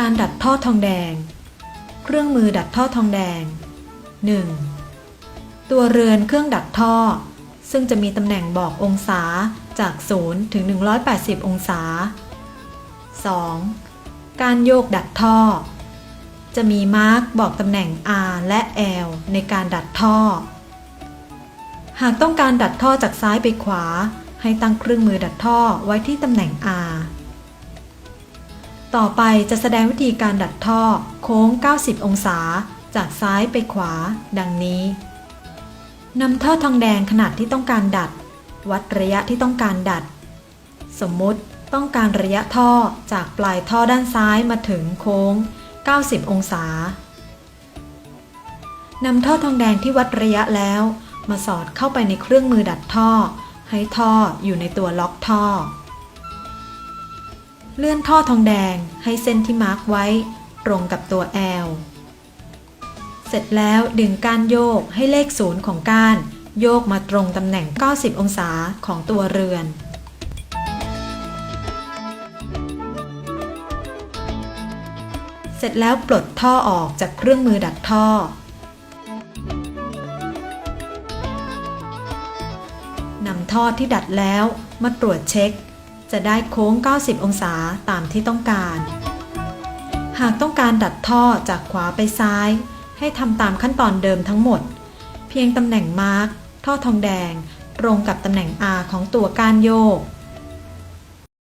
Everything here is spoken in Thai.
การดัดท่อทองแดง เครื่องมือดัดท่อทองแดง 1. ตัวเรือนเครื่องดัดท่อ ซึ่งจะมีตำแหน่งบอกองศาจาก 0 ถึง 180 องศา 2. การโยกดัดท่อ จะมีมาร์กบอกตำแหน่ง R และ L ในการดัดท่อ หากต้องการดัดท่อจากซ้ายไปขวา ให้ตั้งเครื่องมือดัดท่อไว้ที่ตำแหน่ง R ต่อไปจะแสดงวิธีการดัดท่อโค้ง 90 องศา จากซ้ายไปขวา ดังนี้นำท่อทองแดงขนาดที่ต้องการดัด วัดระยะที่ต้องการดัด สมมุติต้องการระยะท่อจากปลายท่อด้านซ้ายมาถึงโค้ง 90 องศานำท่อทองแดงที่วัดระยะแล้ว มาสอดเข้าไปในเครื่องมือดัดท่อ ให้ท่ออยู่ในตัวล็อกท่อ เลื่อนท่อทองแดงให้เส้นที่มาร์กไว้ ตรงกับตัว L เสร็จแล้วดึงก้านโยกให้เลขศูนย์ของก้านโยกมาตรงตำแหน่ง 90 องศาของตัวเรือน เสร็จแล้วปลดท่อออกจากเครื่องมือดัดท่อ นำท่อที่ดัดแล้วมาตรวจเช็ค จะได้โค้ง 90 องศาตามที่ต้องการ หากต้องการดัดท่อจากขวาไปซ้าย ให้ทำตามขั้นตอนเดิมทั้งหมด เพียงตำแหน่งมาร์กท่อทองแดง ตรงกับตำแหน่ง R ของตัวก้านโยก